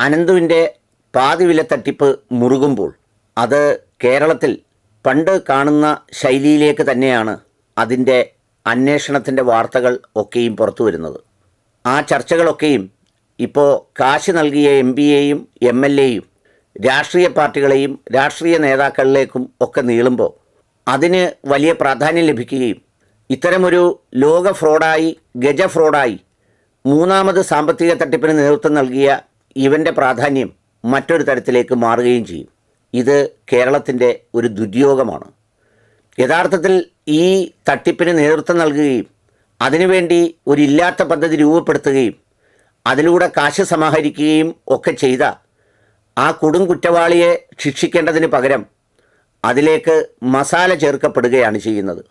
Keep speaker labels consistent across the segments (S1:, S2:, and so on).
S1: അനന്തുവിന്റെ പാതിവില തട്ടിപ്പ് മുറുകുമ്പോൾ അത് കേരളത്തിൽ പണ്ട് കാണുന്ന ശൈലിയിലേക്ക് തന്നെയാണ് അതിന്റെ അന്വേഷണത്തിന്റെ വാർത്തകൾ ഒക്കെയും പുറത്തു വരുന്നത്. ആ ചർച്ചകളൊക്കെയും ഇപ്പോൾ കാശ് നൽകിയ എം പിയെയും എം എൽ എയും രാഷ്ട്രീയ പാർട്ടികളെയും രാഷ്ട്രീയ നേതാക്കളിലേക്കും ഒക്കെ നീളുമ്പോൾ അതിന് വലിയ പ്രാധാന്യം ലഭിക്കുകയും ഇത്തരമൊരു ലോക ഫ്രോഡായി ഗജ ഫ്രോഡായി മൂന്നാമത് സാമ്പത്തിക തട്ടിപ്പിന് നേതൃത്വം നൽകിയ ഇവന്റെ പ്രാധാന്യം മറ്റൊരു തരത്തിലേക്ക് മാറുകയും ചെയ്യും. ഇത് കേരളത്തിന്റെ ഒരു ദുര്യോഗമാണ്. യഥാർത്ഥത്തിൽ ഈ തട്ടിപ്പിന് നേതൃത്വം നൽകുകയും അതിനുവേണ്ടി ഒരു ഇല്ലാത്ത പദ്ധതി രൂപപ്പെടുത്തുകയും അതിലൂടെ കാശ് സമാഹരിക്കുകയും ഒക്കെ ചെയ്ത ആ കൊടും കുറ്റവാളിയെ ശിക്ഷിക്കേണ്ടതിന് പകരം അതിലേക്ക് മസാല ചേർക്കപ്പെടുകയാണ് ചെയ്യുന്നത്.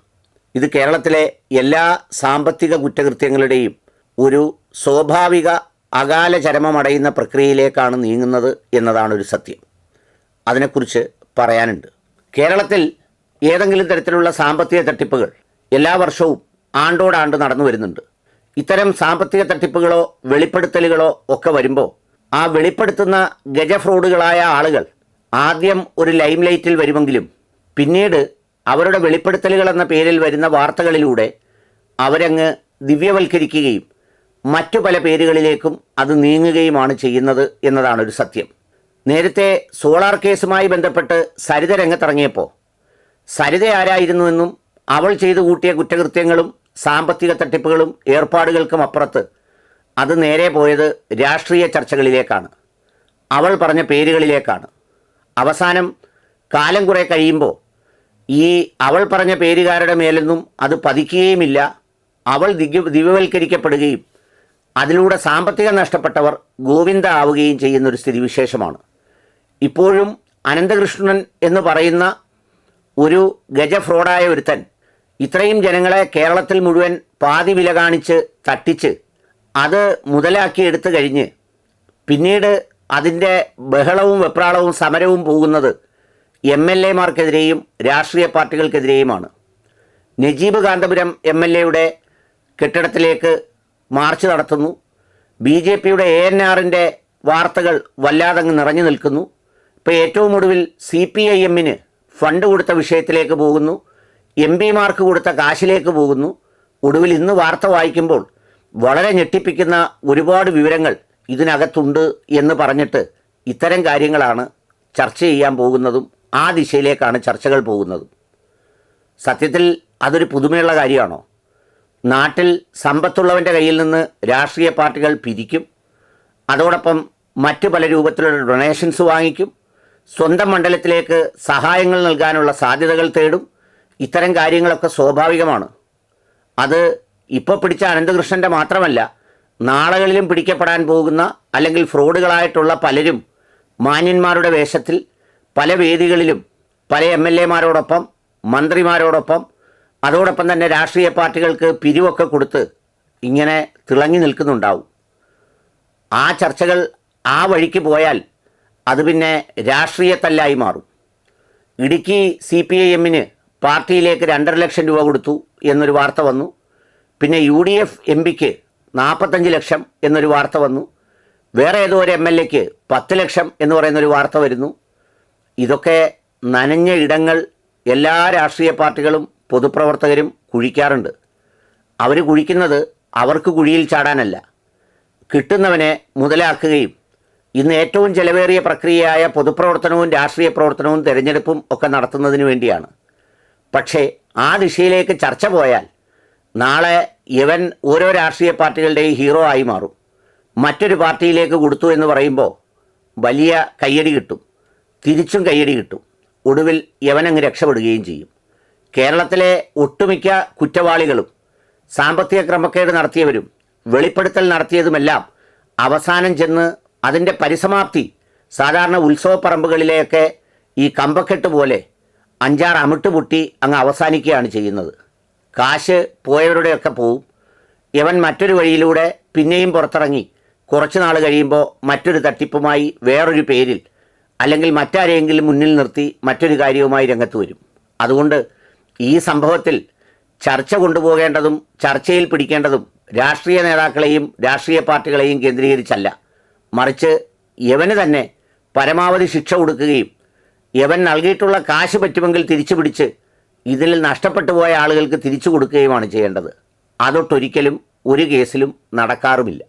S1: ഇത് കേരളത്തിലെ എല്ലാ സാമ്പത്തിക കുറ്റകൃത്യങ്ങളുടെയും ഒരു സ്വാഭാവിക അകാല ചരമമടയുന്ന പ്രക്രിയയിലേക്കാണ് നീങ്ങുന്നത് എന്നതാണ് ഒരു സത്യം. അതിനെക്കുറിച്ച് പറയാനുണ്ട്. കേരളത്തിൽ ഏതെങ്കിലും തരത്തിലുള്ള സാമ്പത്തിക തട്ടിപ്പുകൾ എല്ലാ വർഷവും ആണ്ടോടാണ്ട് നടന്നു വരുന്നുണ്ട്. ഇത്തരം സാമ്പത്തിക തട്ടിപ്പുകളോ വെളിപ്പെടുത്തലുകളോ ഒക്കെ വരുമ്പോൾ ആ വെളിപ്പെടുത്തുന്ന ഗജ ഫ്രോഡുകളായ ആളുകൾ ആദ്യം ഒരു ലൈം ലൈറ്റിൽ വരുമെങ്കിലും പിന്നീട് അവരുടെ വെളിപ്പെടുത്തലുകൾ എന്ന പേരിൽ വരുന്ന വാർത്തകളിലൂടെ അവരങ്ങ് ദിവ്യവൽക്കരിക്കുകയും മറ്റു പല പേരുകളിലേക്കും അത് നീങ്ങുകയുമാണ് ചെയ്യുന്നത് എന്നതാണ് ഒരു സത്യം. നേരത്തെ സോളാർ കേസുമായി ബന്ധപ്പെട്ട് സരിത രംഗത്തിറങ്ങിയപ്പോൾ സരിത ആരായിരുന്നുവെന്നും അവൾ ചെയ്തു കൂട്ടിയ കുറ്റകൃത്യങ്ങളും സാമ്പത്തിക തട്ടിപ്പുകളും ഏർപ്പാടുകൾക്കും അപ്പുറത്ത് അത് നേരെ പോയത് രാഷ്ട്രീയ ചർച്ചകളിലേക്കാണ്. അവൾ പറഞ്ഞ പേരുകളിലേക്കാണ്. അവസാനം കാലം കുറെ കഴിയുമ്പോൾ ഈ അവൾ പറഞ്ഞ പേരുകാരുടെ മേലൊന്നും അത് പതിക്കുകയുമില്ല. അവൾ ദിവ്യ ദിവ്യവൽക്കരിക്കപ്പെടുകയും അതിലൂടെ സാമ്പത്തികം നഷ്ടപ്പെട്ടവർ ഗോവിന്ദ ആവുകയും ചെയ്യുന്നൊരു സ്ഥിതിവിശേഷമാണ്. ഇപ്പോഴും അനന്തകൃഷ്ണൻ എന്ന് പറയുന്ന ഒരു ഗജ ഫ്രോഡായ ഒരുത്തൻ ഇത്രയും ജനങ്ങളെ കേരളത്തിൽ മുഴുവൻ പാതി വില കാണിച്ച് തട്ടിച്ച് അത് മുതലാക്കിയെടുത്തു കഴിഞ്ഞ് പിന്നീട് അതിന്റെ ബഹളവും വെപ്രാളവും സമരവും പോകുന്നത് എം എൽ എമാർക്കെതിരെയും രാഷ്ട്രീയ പാർട്ടികൾക്കെതിരെയുമാണ്. നജീബ് കാന്തപുരം എം എൽ എയുടെ കെട്ടിടത്തിലേക്ക് മാർച്ച് നടത്തുന്നു. ബി ജെ പിയുടെ എ എൻ ആറിന്റെ വാർത്തകൾ വല്ലാതങ്ങ് നിറഞ്ഞു നിൽക്കുന്നു. ഇപ്പോൾ ഏറ്റവും ഒടുവിൽ സി പി ഐ എമ്മിന് ഫണ്ട് കൊടുത്ത വിഷയത്തിലേക്ക് പോകുന്നു. എം പിമാർക്ക് കൊടുത്ത കാശിലേക്ക് പോകുന്നു. ഒടുവിൽ ഇന്ന് വാർത്ത വായിക്കുമ്പോൾ വളരെ ഞെട്ടിപ്പിക്കുന്ന ഒരുപാട് വിവരങ്ങൾ ഇതിനകത്തുണ്ട് എന്ന് പറഞ്ഞിട്ട് ഇത്തരം കാര്യങ്ങളാണ് ചർച്ച ചെയ്യാൻ പോകുന്നതും ആ ദിശയിലേക്കാണ് ചർച്ചകൾ പോകുന്നതും. സത്യത്തിൽ അതൊരു പുതുമയുള്ള കാര്യമാണോ? നാട്ടിൽ സമ്പത്തുള്ളവന്റെ കയ്യിൽ നിന്ന് രാഷ്ട്രീയ പാർട്ടികൾ പിരിക്കും. അതോടൊപ്പം മറ്റു പല രൂപത്തിലുള്ള ഡൊണേഷൻസ് വാങ്ങിക്കും. സ്വന്തം മണ്ഡലത്തിലേക്ക് സഹായങ്ങൾ നൽകാനുള്ള സാധ്യതകൾ തേടും. ഇത്തരം കാര്യങ്ങളൊക്കെ സ്വാഭാവികമാണ്. അത് ഇപ്പോൾ പിടിച്ച അനന്തകൃഷ്ണന്റെ മാത്രമല്ല നാളുകളിലും പിടിക്കപ്പെടാൻ പോകുന്ന അല്ലെങ്കിൽ ഫ്രോഡുകളായിട്ടുള്ള പലരും മാന്യന്മാരുടെ വേഷത്തിൽ പല വേദികളിലും പല എം എൽ എമാരോടൊപ്പം മന്ത്രിമാരോടൊപ്പം അതോടൊപ്പം തന്നെ രാഷ്ട്രീയ പാർട്ടികൾക്ക് പിരിവൊക്കെ കൊടുത്ത് ഇങ്ങനെ തിളങ്ങി നിൽക്കുന്നുണ്ടാവും. ആ ചർച്ചകൾ ആ വഴിക്ക് പോയാൽ അത് പിന്നെ രാഷ്ട്രീയത്തല്ലായി മാറും. ഇടുക്കി സി പി ഐ എമ്മിന് പാർട്ടിയിലേക്ക് രണ്ടര ലക്ഷം രൂപ കൊടുത്തു എന്നൊരു വാർത്ത വന്നു. പിന്നെ യു ഡി എഫ് എം പിക്ക് നാൽപ്പത്തഞ്ച് ലക്ഷം എന്നൊരു വാർത്ത വന്നു. വേറെ ഏതോ ഒരു എം എൽ എക്ക് പത്ത് ലക്ഷം എന്ന് പറയുന്നൊരു വാർത്ത വരുന്നു. ഇതൊക്കെ നനഞ്ഞ ഇടങ്ങൾ എല്ലാ രാഷ്ട്രീയ പാർട്ടികളും പൊതുപ്രവർത്തകരും കുഴിക്കാറുണ്ട്. അവർ കുഴിക്കുന്നത് അവർക്ക് കുഴിയിൽ ചാടാനല്ല. കിട്ടുന്നവനെ മുതലാക്കുകയും ഇന്ന് ഏറ്റവും ചെലവേറിയ പ്രക്രിയയായ പൊതുപ്രവർത്തനവും രാഷ്ട്രീയ പ്രവർത്തനവും തിരഞ്ഞെടുപ്പും ഒക്കെ നടത്തുന്നതിന് വേണ്ടിയാണ്. പക്ഷേ ആ ദിശയിലേക്ക് ചർച്ച പോയാൽ നാളെ ഇവൻ ഓരോ രാഷ്ട്രീയ പാർട്ടികളുടെയും ഹീറോ ആയി മാറും. മറ്റൊരു പാർട്ടിയിലേക്ക് കൊടുത്തു എന്ന് പറയുമ്പോൾ വലിയ കയ്യടി കിട്ടും. തിരിച്ചും കയ്യടി കിട്ടും. ഒടുവിൽ യവനങ്ങ് രക്ഷപ്പെടുകയും ചെയ്യും. കേരളത്തിലെ ഒട്ടുമിക്ക കുറ്റവാളികളും സാമ്പത്തിക ക്രമക്കേട് നടത്തിയവരും വെളിപ്പെടുത്തൽ നടത്തിയതുമെല്ലാം അവസാനം ചെന്ന് അതിന്റെ പരിസമാപ്തി സാധാരണ ഉത്സവപ്പറമ്പുകളിലെയൊക്കെ ഈ കമ്പക്കെട്ട് പോലെ അഞ്ചാറ് അമിട്ട് പൊട്ടി അങ്ങ് അവസാനിക്കുകയാണ് ചെയ്യുന്നത്. കാശ് പോയവരുടെയൊക്കെ പോവും. ഇവൻ മറ്റൊരു വഴിയിലൂടെ പിന്നെയും പുറത്തിറങ്ങി കുറച്ച് നാൾ കഴിയുമ്പോൾ മറ്റൊരു തട്ടിപ്പുമായി വേറൊരു പേരിൽ അല്ലെങ്കിൽ മറ്റാരെയെങ്കിലും മുന്നിൽ നിർത്തി മറ്റൊരു കാര്യവുമായി രംഗത്ത് വരും. അതുകൊണ്ട് ഈ സംഭവത്തിൽ ചർച്ച കൊണ്ടുപോകേണ്ടതും ചർച്ചയിൽ പിടിക്കേണ്ടതും രാഷ്ട്രീയ നേതാക്കളെയും രാഷ്ട്രീയ പാർട്ടികളെയും കേന്ദ്രീകരിച്ചല്ല. മറിച്ച് യവന് തന്നെ പരമാവധി ശിക്ഷ കൊടുക്കുകയും യവൻ നൽകിയിട്ടുള്ള കാശ് പറ്റുമെങ്കിൽ തിരിച്ചു പിടിച്ച് ഇതിൽ നഷ്ടപ്പെട്ടു പോയ ആളുകൾക്ക് തിരിച്ചു കൊടുക്കുകയുമാണ് ചെയ്യേണ്ടത്. അതൊട്ടൊരിക്കലും ഒരു കേസിലും നടക്കാറുമില്ല.